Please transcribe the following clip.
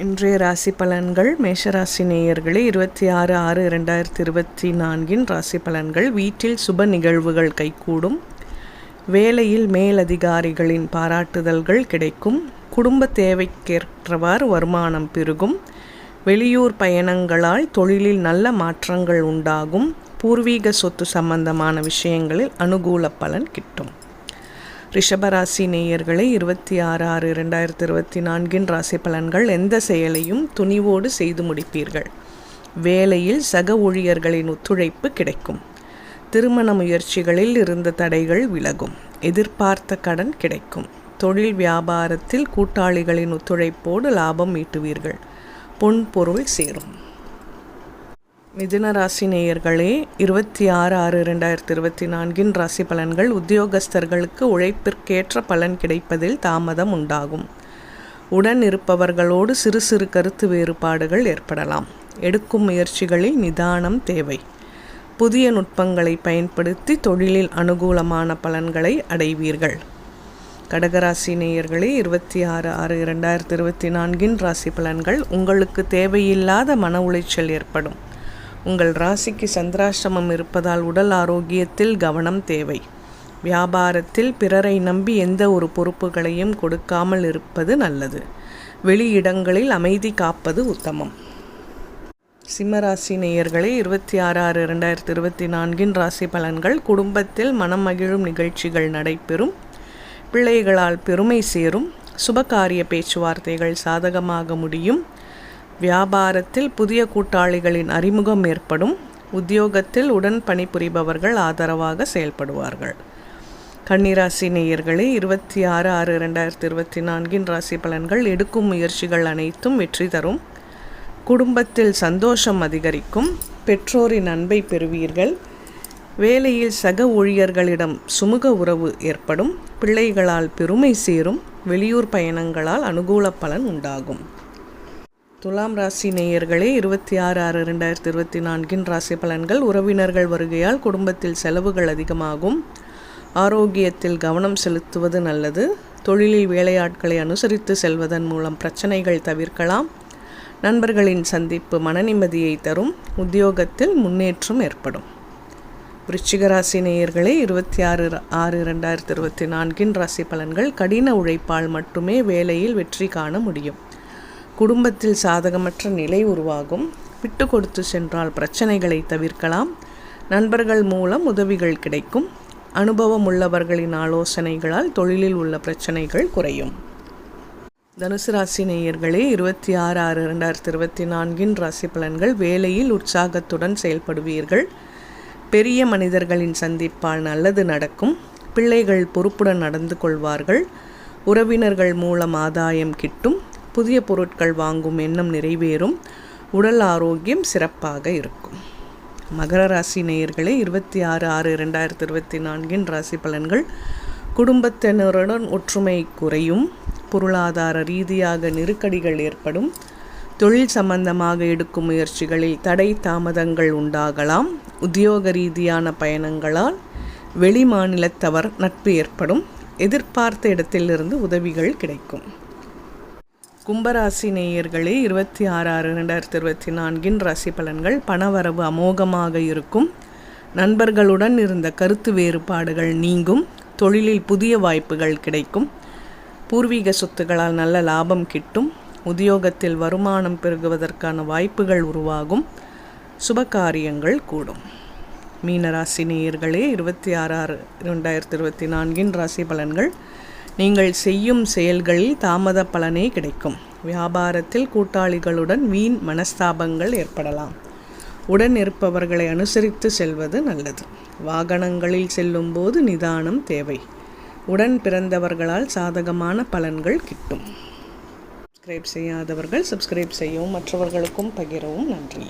இன்றைய ராசி பலன்கள் மேஷராசி நேயர்களே இருபத்தி ஆறு ஆறு இரண்டாயிரத்தி இருபத்தி நான்கின் ராசி பலன்கள். வீட்டில் சுப நிகழ்வுகள் கைகூடும். வேலையில் மேலதிகாரிகளின் பாராட்டுதல்கள் கிடைக்கும். குடும்ப தேவைக்கேற்றவாறு வருமானம் பெருகும். வெளியூர் பயணங்களால் தொழிலில் நல்ல மாற்றங்கள் உண்டாகும். பூர்வீக சொத்து சம்பந்தமான விஷயங்களில் அனுகூல பலன் கிட்டும். ரிஷபராசி நேயர்களை இருபத்தி ஆறு ஆறு இரண்டாயிரத்தி இருபத்தி நான்கின் ராசி பலன்கள் எந்த செயலையும் துணிவோடு செய்து முடிப்பீர்கள். வேலையில் சக ஊழியர்களின் ஒத்துழைப்பு கிடைக்கும். திருமண முயற்சிகளில் இருந்த தடைகள் விலகும். எதிர்பார்த்த கடன் கிடைக்கும். தொழில் வியாபாரத்தில் கூட்டாளிகளின் ஒத்துழைப்போடு லாபம் ஈட்டுவீர்கள். பொன் பொருள் சேரும். மிதுன ராசி நேயர்களே இருபத்தி ஆறு ஆறு ரெண்டாயிரத்தி இருபத்தி நான்கின் ராசி பலன்கள் உத்தியோகஸ்தர்களுக்கு உழைப்பிற்கேற்ற பலன் கிடைப்பதில் தாமதம் உண்டாகும். உடன் இருப்பவர்களோடு சிறு சிறு கருத்து வேறுபாடுகள் ஏற்படலாம். எடுக்கும் முயற்சிகளில் நிதானம் தேவை. புதிய நுட்பங்களை பயன்படுத்தி தொழிலில் அனுகூலமான பலன்களை அடைவீர்கள். கடகராசி நேயர்களே இருபத்தி ஆறு ஆறு இரண்டாயிரத்தி இருபத்தி நான்கின் ராசி பலன்கள் உங்களுக்கு தேவையில்லாத மன உளைச்சல் ஏற்படும். உங்கள் ராசிக்கு சந்திராசிரமம் இருப்பதால் உடல் ஆரோக்கியத்தில் கவனம் தேவை. வியாபாரத்தில் பிறரை நம்பி எந்த ஒரு பொறுப்புகளையும் கொடுக்காமல் இருப்பது நல்லது. வெளியிடங்களில் அமைதி காப்பது உத்தமம். சிம்மராசி நேயர்களே இருபத்தி ஆறு ஆறு இரண்டாயிரத்தி இருபத்தி நான்கின் ராசி பலன்கள். குடும்பத்தில் மனம் மகிழும் நிகழ்ச்சிகள் நடைபெறும். பிள்ளைகளால் பெருமை சேரும். சுபகாரிய பேச்சுவார்த்தைகள் சாதகமாக முடியும். வியாபாரத்தில் புதிய கூட்டாளிகளின் அறிமுகம் ஏற்படும். உத்தியோகத்தில் உடன் பணிபுரிபவர்கள் ஆதரவாக செயல்படுவார்கள். கன்னிராசி நேயர்களே இருபத்தி ஆறு ஆறு ரெண்டாயிரத்தி இருபத்தி நான்கின் ராசி பலன்கள் எடுக்கும் முயற்சிகள் அனைத்தும் வெற்றி தரும். குடும்பத்தில் சந்தோஷம் அதிகரிக்கும். பெற்றோரின் அன்பை பெறுவீர்கள். வேலையில் சக ஊழியர்களிடம் சுமூக உறவு ஏற்படும். பிள்ளைகளால் பெருமை சேரும். வெளியூர் பயணங்களால் அனுகூல பலன் உண்டாகும். துலாம் ராசி நேயர்களே இருபத்தி ஆறு ஆறு ரெண்டாயிரத்தி இருபத்தி நான்கின் ராசி பலன்கள் உறவினர்கள் வருகையால் குடும்பத்தில் செலவுகள் அதிகமாகும். ஆரோக்கியத்தில் கவனம் செலுத்துவது நல்லது. தொழிலில் வேலையாட்களை அனுசரித்து செல்வதன் மூலம் பிரச்சனைகள் தவிர்க்கலாம். நண்பர்களின் சந்திப்பு மனநிம்மதியை தரும். உத்தியோகத்தில் முன்னேற்றம் ஏற்படும். விருச்சிகராசி நேயர்களே இருபத்தி ஆறு ஆறு ரெண்டாயிரத்தி இருபத்தி நான்கின் ராசி பலன்கள் கடின உழைப்பால் மட்டுமே வேலையில் வெற்றி காண முடியும். குடும்பத்தில் சாதகமற்ற நிலை உருவாகும். விட்டு கொடுத்து சென்றால் பிரச்சனைகளை தவிர்க்கலாம். நண்பர்கள் மூலம் உதவிகள் கிடைக்கும். அனுபவம் உள்ளவர்களின் ஆலோசனைகளால் தொழிலில் உள்ள பிரச்சனைகள் குறையும். தனுசு ராசி நேயர்களே இருபத்தி ஆறு ஆறு ரெண்டாயிரத்தி இருபத்தி நான்கின் ராசி பலன்கள் வேலையில் உற்சாகத்துடன் செயல்படுவீர்கள். பெரிய மனிதர்களின் சந்திப்பால் நல்லது நடக்கும். பிள்ளைகள் பொறுப்புடன் நடந்து கொள்வார்கள். உறவினர்கள் மூலம் ஆதாயம் கிட்டும். புதிய பொருட்கள் வாங்கும் எண்ணம் நிறைவேறும். உடல் ஆரோக்கியம் சிறப்பாக இருக்கும். மகர ராசி நேயர்களே இருபத்தி ஆறு ஆறு ரெண்டாயிரத்தி இருபத்தி நான்கின் ராசி பலன்கள் குடும்பத்தினருடன் ஒற்றுமை குறையும். பொருளாதார ரீதியாக நெருக்கடிகள் ஏற்படும். தொழில் சம்பந்தமாக எடுக்கும் முயற்சிகளில் தடை தாமதங்கள் உண்டாகலாம். உத்தியோக ரீதியான பயணங்களால் வெளி மாநிலத்தவர் நட்பு ஏற்படும். எதிர்பார்த்த இடத்திலிருந்து உதவிகள் கிடைக்கும். கும்பராசி நேயர்களே இருபத்தி ஆறு ஆறு ரெண்டாயிரத்தி இருபத்தி நான்கின் ராசி பலன்கள் பணவரவு அமோகமாக இருக்கும். நண்பர்களுடன் இருந்த கருத்து வேறுபாடுகள் நீங்கும். தொழிலில் புதிய வாய்ப்புகள் கிடைக்கும். பூர்வீக சொத்துக்களால் நல்ல லாபம் கிட்டும். உத்தியோகத்தில் வருமானம் பெருகுவதற்கான வாய்ப்புகள் உருவாகும். சுபகாரியங்கள் கூடும். மீனராசி நேயர்களே இருபத்தி ஆறு ஆறு ரெண்டாயிரத்தி இருபத்தி நான்கின் ராசி பலன்கள் நீங்கள் செய்யும் செயல்களில் தாமத பலனே கிடைக்கும். வியாபாரத்தில் கூட்டாளிகளுடன் வீண் மனஸ்தாபங்கள் ஏற்படலாம். உடன் இருப்பவர்களை அனுசரித்து செல்வது நல்லது. வாகனங்களில் செல்லும்போது நிதானம் தேவை. உடன் பிறந்தவர்களால் சாதகமான பலன்கள் கிட்டும். சப்ஸ்கிரைப் செய்யாதவர்கள் சப்ஸ்கிரைப் செய்யவும் மற்றவர்களுக்கும் பகிரவும் நன்றி.